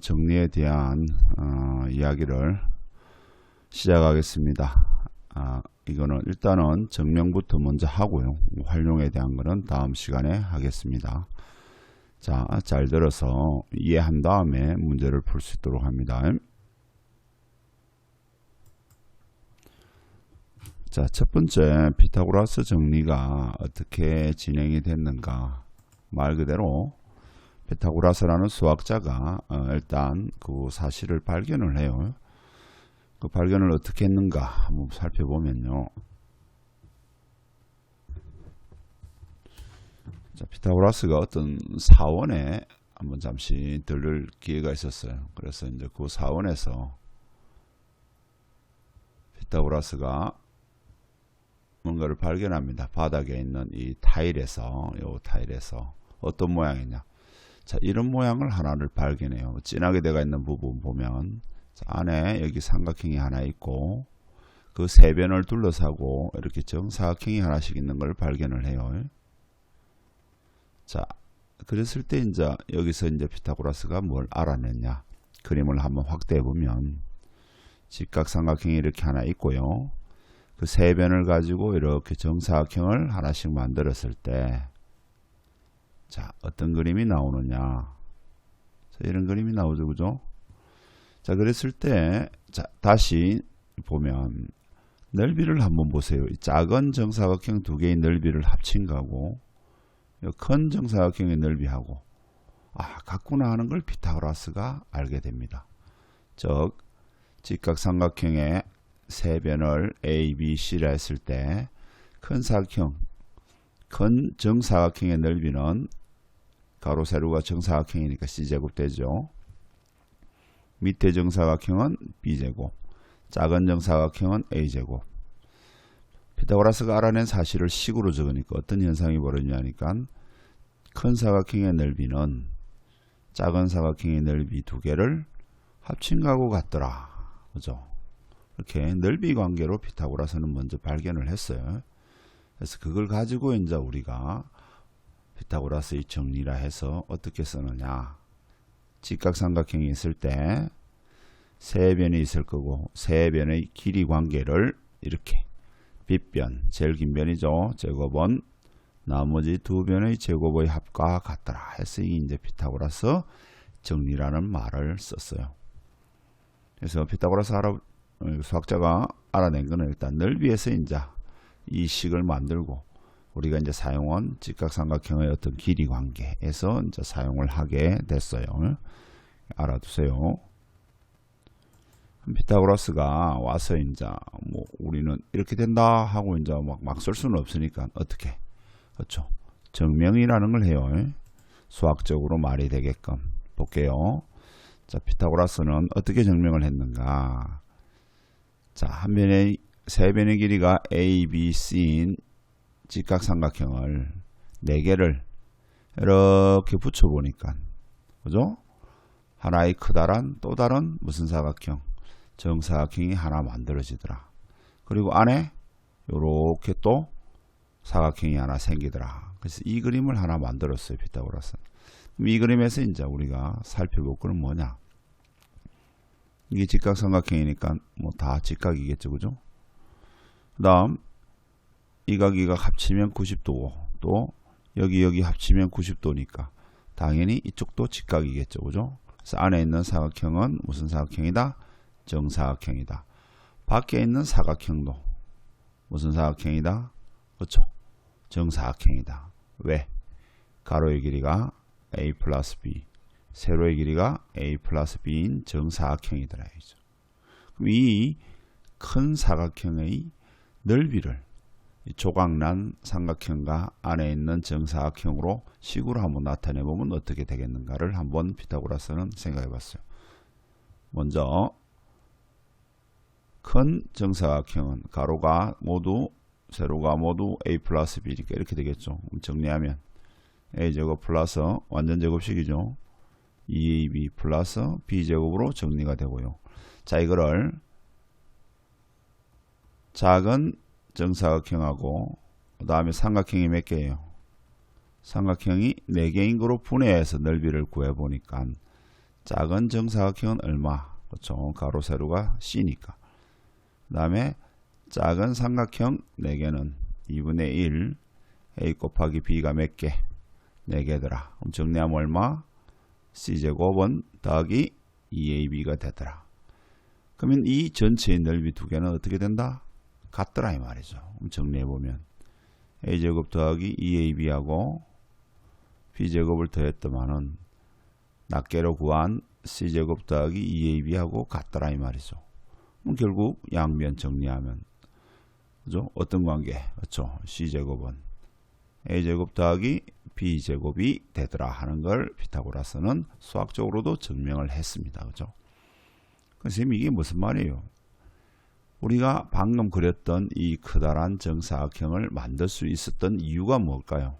정리에 대한 어, 이야기를 시작하겠습니다. 아, 이거는 일단은 정명부터 먼저 하고요. 활용에 대한 거는 다음 시간에 하겠습니다. 자, 잘 들어서 이해한 다음에 문제를 풀 수 있도록 합니다. 자, 첫 번째 피타고라스 정리가 어떻게 진행이 됐는가? 말 그대로 피타고라스라는 수학자가 어, 일단 그 사실을 발견을 해요. 그 발견을 어떻게 했는가 한번 살펴보면요. 자, 피타고라스가 어떤 사원에 한번 잠시 들를 기회가 있었어요. 그래서 이제 그 사원에서 피타고라스가 뭔가를 발견합니다. 바닥에 있는 이 타일에서, 요 타일에서 어떤 모양이냐. 자, 이런 모양을 하나를 발견해요. 진하게 되어 있는 부분 보면 자, 안에 여기 삼각형이 하나 있고 그 세 변을 둘러싸고 이렇게 정사각형이 하나씩 있는 걸 발견을 해요. 자, 그랬을 때 이제 여기서 이제 피타고라스가 뭘 알아냈냐? 그림을 한번 확대해 보면 직각삼각형이 이렇게 하나 있고요. 그 세 변을 가지고 이렇게 정사각형을 하나씩 만들었을 때, 자, 어떤 그림이 나오느냐. 자, 이런 그림이 나오죠, 그죠? 자, 그랬을 때, 자, 다시 보면, 넓이를 한번 보세요. 이 작은 정사각형 두 개의 넓이를 합친 거하고, 큰 정사각형의 넓이하고, 아, 같구나 하는 걸 피타고라스가 알게 됩니다. 즉, 직각삼각형의 세 변을 A, B, C라 했을 때 큰 사각형, 큰 정사각형의 넓이는 가로 세로가 정사각형이니까 C제곱 되죠. 밑에 정사각형은 B제곱, 작은 정사각형은 A제곱. 피타고라스가 알아낸 사실을 식으로 적으니까 어떤 현상이 벌어지냐니까 큰 사각형의 넓이는 작은 사각형의 넓이 두 개를 합친 거하고 같더라. 그죠? 이렇게 넓이 관계로 피타고라스는 먼저 발견을 했어요. 그래서 그걸 가지고 이제 우리가 피타고라스의 정리라 해서 어떻게 쓰느냐. 직각삼각형이 있을 때 세 변이 있을 거고 세 변의 길이 관계를 이렇게 빗변, 제일 긴 변이죠. 제곱은 나머지 두 변의 제곱의 합과 같더라 해서 이제 피타고라스 정리라는 말을 썼어요. 그래서 피타고라스 알아, 수학자가 알아낸 거는 일단 넓이에서 이제 이 식을 만들고 우리가 이제 사용한 직각삼각형의 어떤 길이 관계에서 이제 사용을 하게 됐어요. 알아두세요. 피타고라스가 와서 이제 뭐 우리는 이렇게 된다 하고 이제 막쓸 수는 없으니까 어떻게? 그렇죠? 증명이라는 걸 해요. 수학적으로 말이 되게끔. 볼게요. 자 피타고라스는 어떻게 증명을 했는가? 자 한 변의 세 변의 길이가 A, B, C인 직각삼각형을 네 개를 이렇게 붙여 보니까 그죠 하나의 크다란 또 다른 무슨 사각형 정사각형이 하나 만들어지더라. 그리고 안에 요렇게 또 사각형이 하나 생기더라. 그래서 이 그림을 하나 만들었어요. 피타고라스. 이 그림에서 이제 우리가 살펴볼 거는 뭐냐? 이게 직각삼각형이니까 뭐 다 직각이겠죠. 그죠? 그 다음 이 각이가 합치면 90도고 또 여기 여기 합치면 90도니까 당연히 이쪽도 직각이겠죠. 그죠? 그래서 안에 있는 사각형은 무슨 사각형이다? 정사각형이다. 밖에 있는 사각형도 무슨 사각형이다? 그렇죠. 정사각형이다. 왜? 가로의 길이가 a 플러스 b, 세로의 길이가 a 플러스 b인 정사각형이더라. 그럼 이 큰 사각형의 넓이를 조각난 삼각형과 안에 있는 정사각형으로 식으로 한번 나타내 보면 어떻게 되겠는가를 한번 피타고라스는 생각해 봤어요. 먼저 큰 정사각형은 가로가 모두 세로가 모두 a 플러스 b니까 이렇게 되겠죠. 정리하면 a제곱 플러스 완전 제곱식이죠. 2ab 플러스 b제곱으로 정리가 되고요. 자 이거를 작은 정사각형하고 그 다음에 삼각형이 몇 개예요? 삼각형이 4개인 거로 분해해서 넓이를 구해보니까 작은 정사각형은 얼마? 그렇죠. 가로 세로가 C니까. 그 다음에 작은 삼각형 4개는 2분의 1 A 곱하기 B가 몇 개? 4개더라. 그럼 정리하면 얼마? C제곱은 더하기 2AB가 되더라. 그러면 이 전체의 넓이 두 개는 어떻게 된다? 같더라 이 말이죠. 그럼 정리해 보면 A제곱 더하기 2AB하고 B제곱을 더했더만은 낱개로 구한 C제곱 더하기 2AB하고 같더라 이 말이죠. 그럼 결국 양변 정리하면 그죠? 어떤 관계? 그렇죠. C제곱은 A제곱 더하기 B제곱이 되더라 하는 걸 피타고라스는 수학적으로도 증명을 했습니다. 그죠? 선생님 이게 무슨 말이에요? 우리가 방금 그렸던 이 커다란 정사각형을 만들 수 있었던 이유가 뭘까요?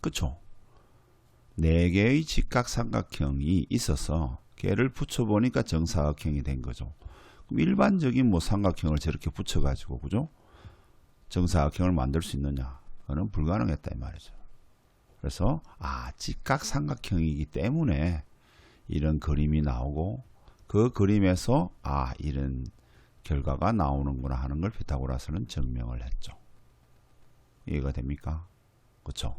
그쵸? 네 개의 직각삼각형이 있어서 걔를 붙여보니까 정사각형이 된 거죠. 그럼 일반적인 뭐 삼각형을 저렇게 붙여가지고 그죠? 정사각형을 만들 수 있느냐? 그는 불가능했다 이 말이죠. 그래서 아 직각삼각형이기 때문에 이런 그림이 나오고 그 그림에서 아 이런 결과가 나오는구나 하는 걸 피타고라스는 증명을 했죠. 이해가 됩니까? 그렇죠?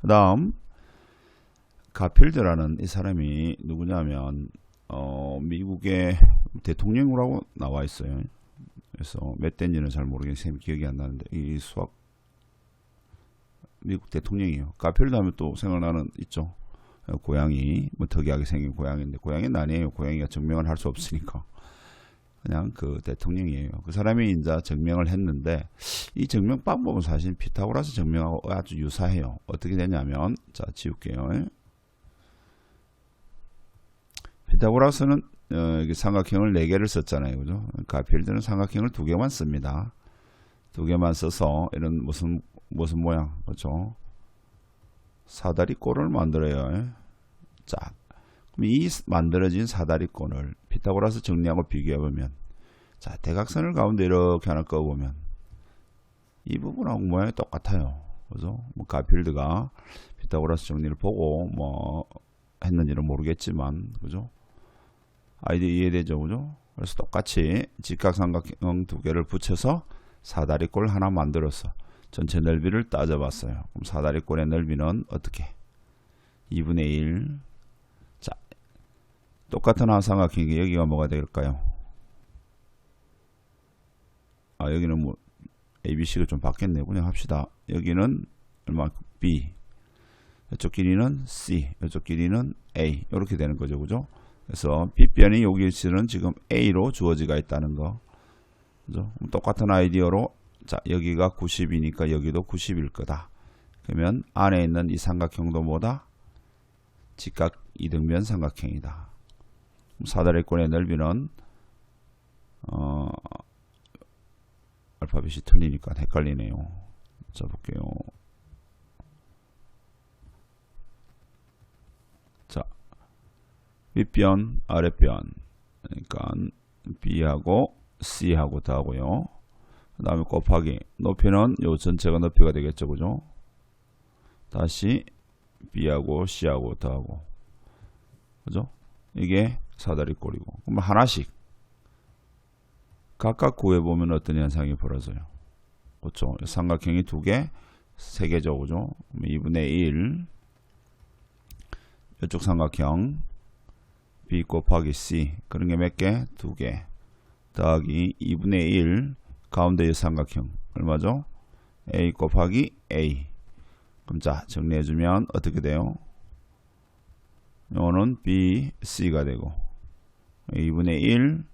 그 다음 가필드라는 이 사람이 누구냐면 어, 미국의 대통령이라고 나와 있어요. 그래서 몇 대인지는 잘 모르겠어요. 기억이 안 나는데 이 수학 미국 대통령이에요. 가필드 하면 또 생각나는 있죠. 고양이 뭐 특이하게 생긴 고양이인데 고양이는 아니에요. 고양이가 증명을 할 수 없으니까 그냥 그 대통령이에요. 그 사람이 이제 증명을 했는데 이 증명 방법은 사실 피타고라스 증명하고 아주 유사해요. 어떻게 되냐면 자 지울게요. 피타고라스는 어, 삼각형을 4개를 썼잖아요. 그죠? 가필드는 삼각형을 두 개만 씁니다. 두 개만 써서 이런 무슨 무슨 모양 그렇죠? 사다리 꼴을 만들어요. 자, 이 만들어진 사다리꼴을 피타고라스 정리하고 비교해 보면, 자 대각선을 가운데 이렇게 하나 꺼 보면 이 부분하고 모양이 똑같아요. 그죠? 뭐 가필드가 피타고라스 정리를 보고 뭐 했는지는 모르겠지만, 그죠? 아이디 이해되죠, 그죠? 그래서 똑같이 직각삼각형 두 개를 붙여서 사다리꼴 하나 만들어서 전체 넓이를 따져봤어요. 그럼 사다리꼴의 넓이는 어떻게? 2분의 1. 자, 똑같은 한 삼각형이 여기가 뭐가 될까요? 아, 여기는 뭐 ABC가 좀 바뀌었네요. 그냥 합시다. 여기는 얼마? B. 이쪽 길이는 C. 이쪽 길이는 A. 이렇게 되는 거죠. 그죠? 그래서 B변이 여기 위치는 지금 A로 주어지가 있다는 거. 그죠? 똑같은 아이디어로 자 여기가 90이니까 여기도 90일 거다. 그러면 안에 있는 이 삼각형도 뭐다? 직각 이등변 삼각형이다. 사다리꼴의 넓이는 어, 알파벳이 틀리니까 헷갈리네요. 자 볼게요. 자 윗변 아랫변 그러니까 B하고 C하고 더하고요. 그 다음에 곱하기 높이는 요 전체가 높이가 되겠죠 그죠 다시 B하고 C하고 더하고 그죠 이게 사다리꼴이고. 그럼 하나씩 각각 구해보면 어떤 현상이 벌어져요? 그렇죠. 삼각형이 두 개 세 개죠 그죠 2분의 1 이쪽 삼각형 B 곱하기 C 그런 게 몇 개? 두 개. 더하기 2분의 1 가운데의 삼각형. 얼마죠? a 곱하기 a. 그럼 자 정리해주면 어떻게 돼요? 요거는 b, c가 되고 2분의 1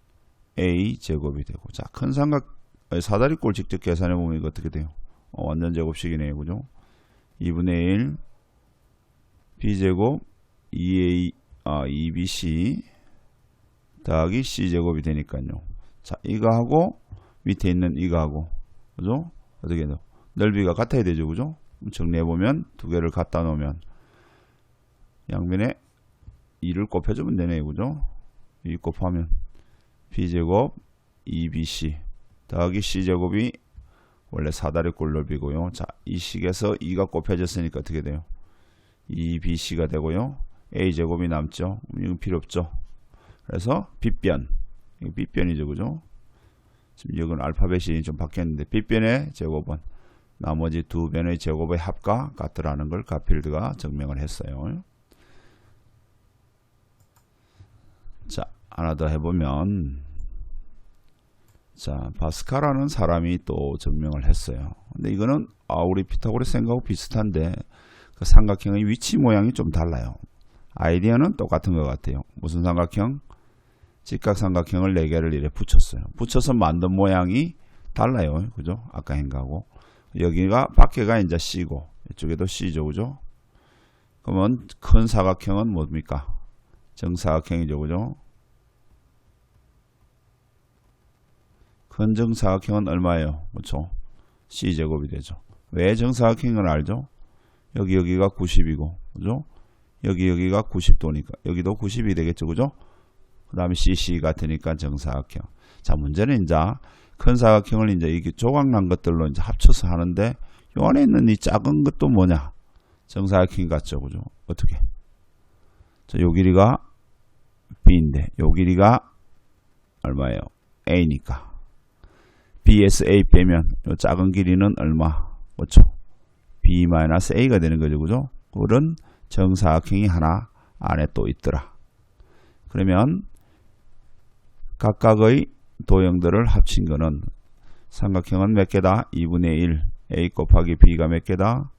a 제곱이 되고 자 큰 삼각 사다리꼴 직접 계산해 보면 이거 어떻게 돼요? 어, 완전 제곱식이네요 그죠? 2분의 1 b제곱 2a 아 2bc 더하기 c제곱이 되니까요 자 이거 하고 밑에 있는 이거 하고 그죠? 어떻게 돼요? 넓이가 같아야 되죠, 그죠? 정리해 보면 두 개를 갖다 놓으면 양면에 2를 곱해주면 되네요, 그죠? 2 곱하면 b제곱 2bc 더하기 c제곱이 원래 사다리 꼴 넓이고요. 자, 이 식에서 2가 곱해졌으니까 어떻게 돼요? 2bc가 되고요. a 제곱이 남죠. 이건 필요 없죠. 그래서 빗변 이거 빗변이죠, 그죠? 지금 이건 알파벳이 좀 바뀌었는데 빗변의 제곱은 나머지 두 변의 제곱의 합과 같더라는 걸 가필드가 증명을 했어요. 자, 하나 더 해보면 자, 바스카라는 사람이 또 증명을 했어요. 근데 이거는 아, 우리 피타고라스 생각하고 비슷한데 그 삼각형의 위치 모양이 좀 달라요. 아이디어는 똑같은 것 같아요. 무슨 삼각형? 직각삼각형을 4개를 이렇게 붙였어요. 붙여서 만든 모양이 달라요. 그죠? 아까 행가고. 여기가 밖에가 이제 C고 이쪽에도 C죠. 그죠? 그러면 큰 사각형은 뭡니까? 정사각형이죠. 그죠? 큰 정사각형은 얼마예요? 그렇죠? C제곱이 되죠. 왜 정사각형을 알죠? 여기 여기가 90이고 그죠? 여기 여기가 90도니까 여기도 90이 되겠죠. 그죠? 그 다음에 CC 같으니까 정사각형. 자, 문제는 이제 큰 사각형을 이제 이게 조각난 것들로 이제 합쳐서 하는데 요 안에 있는 이 작은 것도 뭐냐? 정사각형 같죠. 그죠? 어떻게? 자, 요 길이가 B인데 요 길이가 얼마예요? A니까. B에서 A 빼면 요 작은 길이는 얼마? 그렇죠? B-A가 되는 거죠. 그죠? 그런 정사각형이 하나 안에 또 있더라. 그러면 각각의 도형들을 합친 거는 삼각형은 몇 개다? 2분의 1 a 곱하기 b가 몇 개다?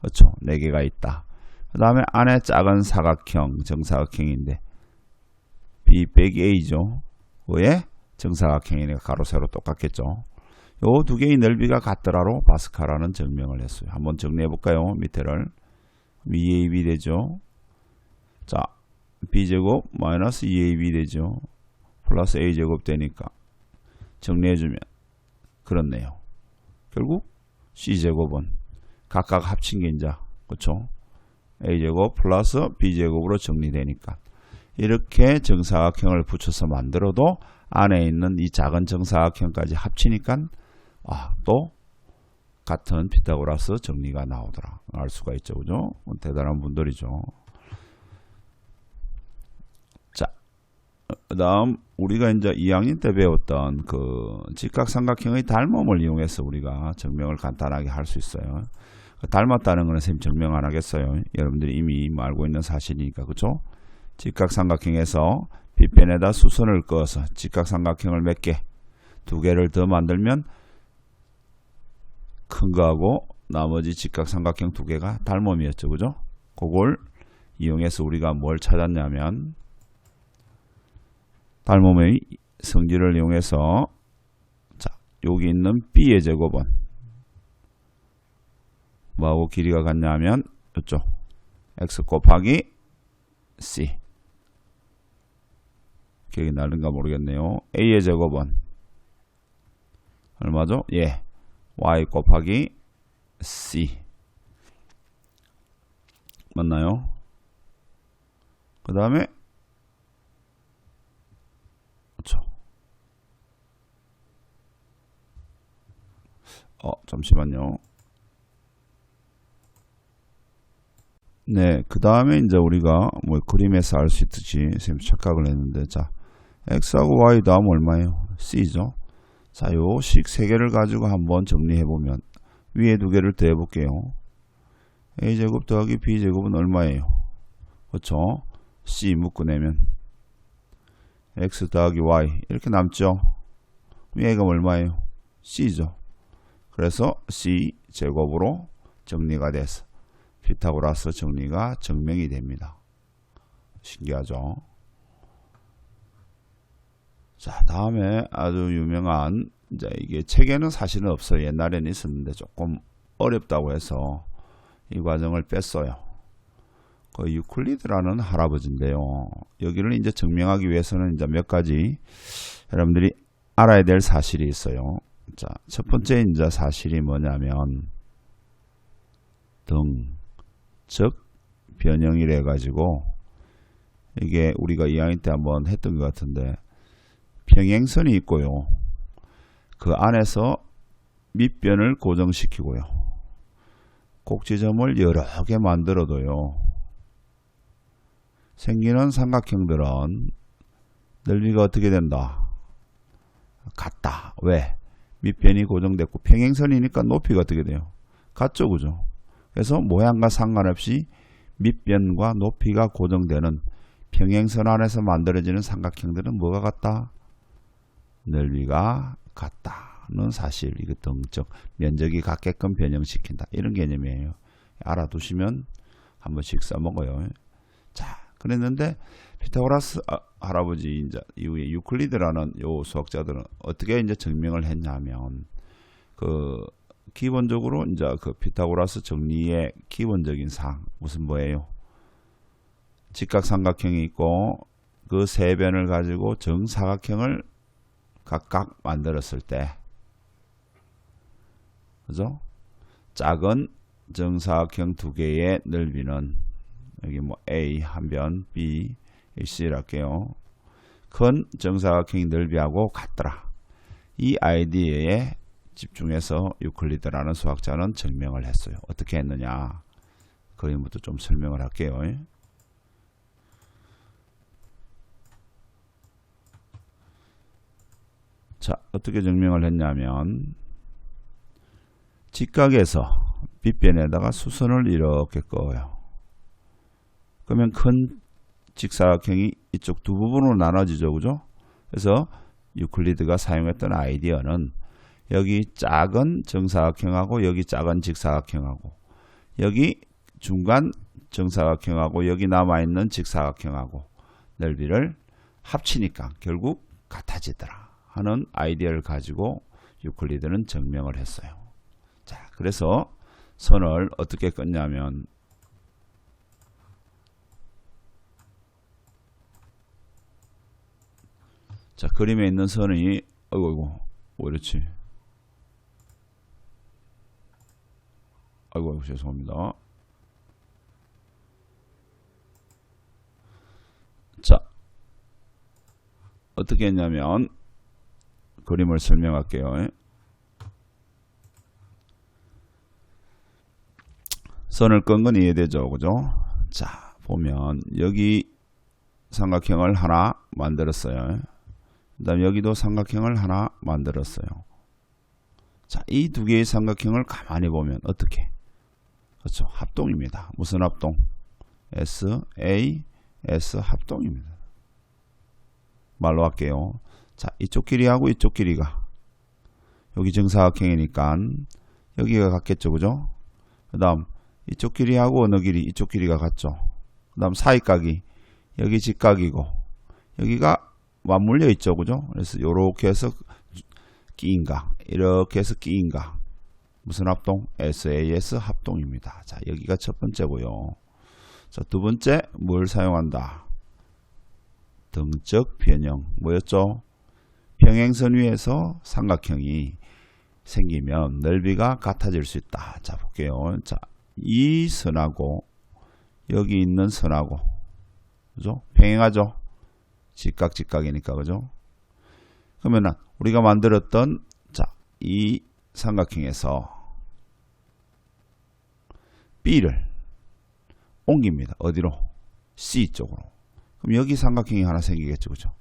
그렇죠. 4개가 있다. 그 다음에 안에 작은 사각형, 정사각형인데 b 빼기 a죠. 왜? 정사각형이니까 가로 세로 똑같겠죠. 요 두 개의 넓이가 같더라로 바스카라는 증명을 했어요. 한번 정리해 볼까요? 밑에를. 2ab 되죠. 자, b제곱 마이너스 2ab 되죠. 플러스 a제곱 되니까 정리해주면 그렇네요. 결국 c제곱은 각각 합친 게 이제 그렇죠? a제곱 플러스 b제곱으로 정리되니까 이렇게 정사각형을 붙여서 만들어도 안에 있는 이 작은 정사각형까지 합치니까 아, 또 같은 피타고라스 정리가 나오더라. 알 수가 있죠. 그죠? 대단한 분들이죠. 자, 그 다음, 우리가 이제 2학년 때 배웠던 그 직각삼각형의 닮음을 이용해서 우리가 증명을 간단하게 할 수 있어요. 그 닮았다는 거는 선생님 증명 안 하겠어요. 여러분들이 이미 알고 있는 사실이니까. 그죠? 직각삼각형에서 빗변에다 수선을 그어서 직각삼각형을 몇 개, 두 개를 더 만들면 큰 거하고 나머지 직각삼각형 두 개가 닮음이었죠. 그죠? 그걸 이용해서 우리가 뭘 찾았냐면 닮음의 성질을 이용해서 자, 여기 있는 b의 제곱은 뭐하고 길이가 같냐면 이쪽 x 곱하기 c 기억이 나는가 모르겠네요. a의 제곱은 얼마죠? 예. y 곱하기 c 맞나요? 그 다음에 그렇죠. 어 잠시만요. 네, 그 다음에 이제 우리가 뭐 그림에서 알 수 있듯이 선생님 착각을 했는데 자 x하고 y 다음 얼마예요? c죠. 자, 요식 세 개를 가지고 한번 정리해 보면 위에 두 개를 더해 볼게요. a제곱 더하기 b제곱은 얼마예요? 그렇죠? c 묶어내면 x 더하기 y 이렇게 남죠? 얘가 얼마예요? c죠. 그래서 c 제곱으로 정리가 돼서 피타고라스 정리가 증명이 됩니다. 신기하죠? 자, 다음에 아주 유명한 이제 이게 책에는 사실은 없어요. 옛날에는 있었는데 조금 어렵다고 해서 이 과정을 뺐어요. 그 유클리드라는 할아버지인데요. 여기를 이제 증명하기 위해서는 이제 몇 가지 여러분들이 알아야 될 사실이 있어요. 자, 첫 번째 이제 사실이 뭐냐면 등, 즉 변형이래 가지고 이게 우리가 2학년 때 한번 했던 것 같은데 평행선이 있고요. 그 안에서 밑변을 고정시키고요. 꼭지점을 여러 개 만들어도요. 생기는 삼각형들은 넓이가 어떻게 된다? 같다. 왜? 밑변이 고정됐고 평행선이니까 높이가 어떻게 돼요? 같죠, 그죠? 그래서 모양과 상관없이 밑변과 높이가 고정되는 평행선 안에서 만들어지는 삼각형들은 뭐가 같다? 넓이가 같다는 사실. 이거 등적 면적이 같게끔 변형시킨다. 이런 개념이에요. 알아두시면 한 번씩 써먹어요. 자, 그랬는데 피타고라스 아, 할아버지 이제 이후에 유클리드라는 요 수학자들은 어떻게 이제 증명을 했냐면 그 기본적으로 이제 그 피타고라스 정리의 기본적인 상 무슨 뭐예요? 직각삼각형이 있고 그 세 변을 가지고 정사각형을 각각 만들었을 때 그죠? 작은 정사각형 두 개의 넓이는 여기 뭐 A 한 변, B, C를 할게요. 큰 정사각형의 넓이하고 같더라. 이 아이디어에 집중해서 유클리드라는 수학자는 증명을 했어요. 어떻게 했느냐? 그림부터 좀 설명을 할게요. 자, 어떻게 증명을 했냐면 직각에서 빗변에다가 수선을 이렇게 그어요. 그러면 큰 직사각형이 이쪽 두 부분으로 나눠지죠. 그죠? 그래서 유클리드가 사용했던 아이디어는 여기 작은 정사각형하고 여기 작은 직사각형하고 여기 중간 정사각형하고 여기 남아있는 직사각형하고 넓이를 합치니까 결국 같아지더라 하는 아이디어를 가지고 유클리드는 증명을 했어요. 자, 그래서 선을 어떻게 끊냐면 자, 그림에 있는 선이 어이구 어이구 뭐 이렇지 아이고, 아이고 죄송합니다. 자, 어떻게 했냐면 그림을 설명할게요. 선을 끈 건 이해되죠, 그죠? 자, 보면 여기 삼각형을 하나 만들었어요. 그 다음 여기도 삼각형을 하나 만들었어요. 자, 이 두 개의 삼각형을 가만히 보면 어떻게? 그렇죠. 합동입니다. 무슨 합동? S, A, S 합동입니다. 말로 할게요. 자, 이쪽 길이하고 이쪽 길이가 여기 정사각형이니까 여기가 같겠죠. 그죠? 그 다음 이쪽 길이하고 어느 길이 이쪽 길이가 같죠. 그 다음 사이각이 여기 직각이고 여기가 맞물려 있죠. 그죠? 그래서 요렇게 해서 끼인각 이렇게 해서 끼인각 무슨 합동? SAS 합동입니다. 자, 여기가 첫 번째고요. 자, 두 번째 뭘 사용한다? 등적 변형. 뭐였죠? 평행선 위에서 삼각형이 생기면 넓이가 같아질 수 있다. 자, 볼게요. 자, 이 선하고 여기 있는 선하고 그죠? 평행하죠? 직각 직각이니까 그죠? 그러면 우리가 만들었던 자, 이 삼각형에서 B를 옮깁니다. 어디로? C 쪽으로. 그럼 여기 삼각형이 하나 생기겠죠. 그죠?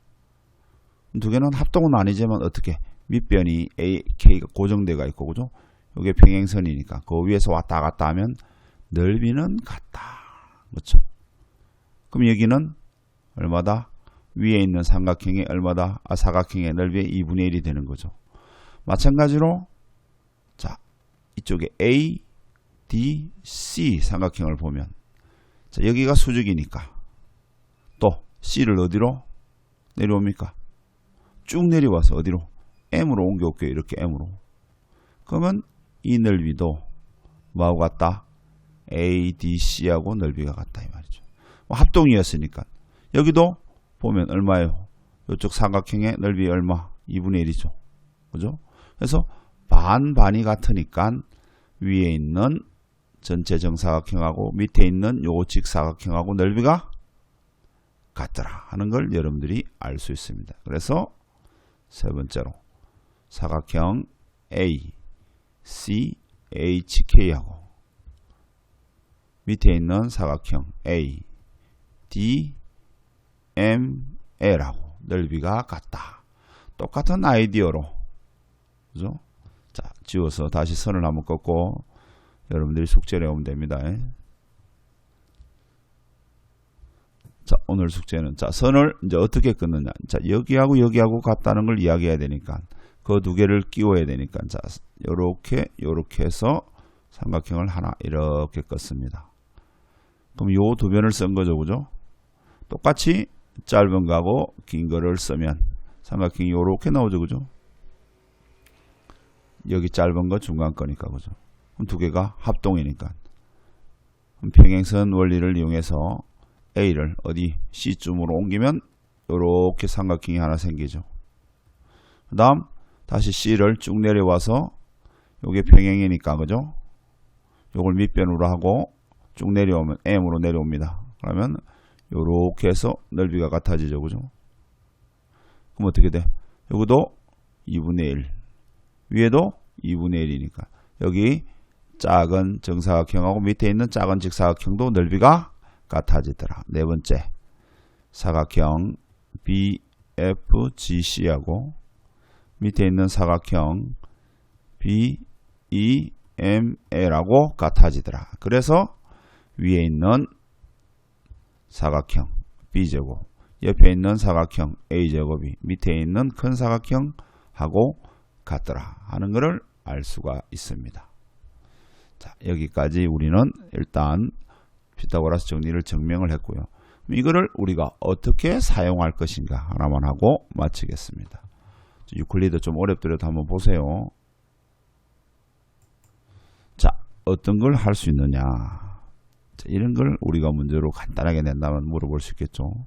두 개는 합동은 아니지만 어떻게 밑변이 A, K가 고정되어 있고 그죠? 이게 평행선이니까 그 위에서 왔다 갔다 하면 넓이는 같다. 그렇죠? 그럼 여기는 얼마다? 위에 있는 삼각형이 얼마다? 아, 사각형의 넓이의 2분의 1이 되는 거죠. 마찬가지로 자 이쪽에 A, D, C 삼각형을 보면 자 여기가 수직이니까 또 C를 어디로 내려옵니까? 쭉 내려와서 어디로? M으로 옮겨올게요. 이렇게 M으로. 그러면 이 넓이도 뭐하고 같다? ADC하고 넓이가 같다 이 말이죠. 뭐 합동이었으니까 여기도 보면 얼마예요? 이쪽 삼각형의 넓이 얼마? 2분의 1이죠. 그죠? 그래서 반반이 같으니까 위에 있는 전체 정사각형하고 밑에 있는 요 직사각형하고 넓이가 같더라 하는 걸 여러분들이 알 수 있습니다. 그래서 세 번째로 사각형 A, C, HK하고 밑에 있는 사각형 A, D, BMA라고 넓이가 같다. 똑같은 아이디어로 그죠? 자, 지워서 다시 선을 한번 긋고 여러분들이 숙제를 해오면 됩니다. 자, 오늘 숙제는 자, 선을 이제 어떻게 끊느냐. 자, 여기하고 여기하고 같다는 걸 이야기해야 되니까 그 두 개를 끼워야 되니까 자, 요렇게 요렇게 해서 삼각형을 하나 이렇게 껐습니다. 그럼 요 두 변을 쓴 거죠. 그죠? 똑같이 짧은 거하고 긴 거를 쓰면 삼각형이 요렇게 나오죠. 그죠? 여기 짧은 거 중간 거니까 그죠? 그럼 두 개가 합동이니까 그럼 평행선 원리를 이용해서 A를 어디 C쯤으로 옮기면 요렇게 삼각형이 하나 생기죠. 그 다음 다시 C를 쭉 내려와서 요게 평행이니까 그죠? 요걸 밑변으로 하고 쭉 내려오면 M으로 내려옵니다. 그러면 요렇게 해서 넓이가 같아지죠. 그죠? 그럼 어떻게 돼? 여기도 2분의 1 위에도 2분의 1이니까 여기 작은 정사각형하고 밑에 있는 작은 직사각형도 넓이가 같아지더라. 네 번째 사각형 BFGC하고 밑에 있는 사각형 BEMA라고 같아지더라. 그래서 위에 있는 사각형 B제곱 옆에 있는 사각형 A제곱이 밑에 있는 큰 사각형하고 같더라 하는 것을 알 수가 있습니다. 자, 여기까지 우리는 일단 피타고라스 정리를 증명을 했고요. 이거를 우리가 어떻게 사용할 것인가 하나만 하고 마치겠습니다. 유클리드 좀 어렵더라도 한번 보세요. 자, 어떤 걸 할 수 있느냐. 자, 이런 걸 우리가 문제로 간단하게 낸다면 물어볼 수 있겠죠.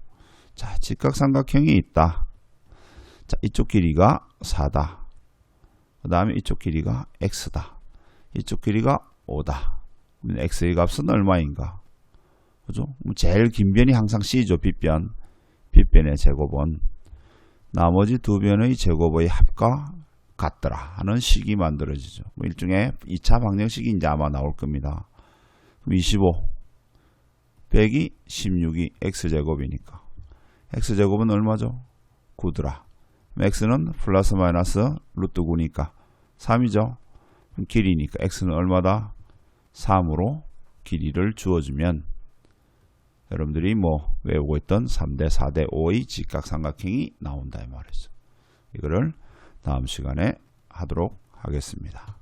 자, 직각삼각형이 있다. 자, 이쪽 길이가 4다. 그 다음에 이쪽 길이가 x다. 이쪽 길이가 5다. x의 값은 얼마인가? 그죠? 제일 긴 변이 항상 c죠. 빗변. 빗변의 제곱은 나머지 두 변의 제곱의 합과 같더라 하는 식이 만들어지죠. 뭐 일종의 2차 방정식이 이제 아마 나올 겁니다. 25 100이 16이 x제곱이니까 x제곱은 얼마죠? 9더라. x는 플러스 마이너스 루트 9니까 3이죠. 길이니까 x는 얼마다? 3으로 길이를 주어주면 여러분들이 뭐 외우고 있던 3대 4대 5의 직각삼각형이 나온다 이 말이죠. 이거를 다음 시간에 하도록 하겠습니다.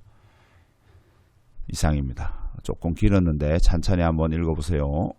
이상입니다. 조금 길었는데 천천히 한번 읽어보세요.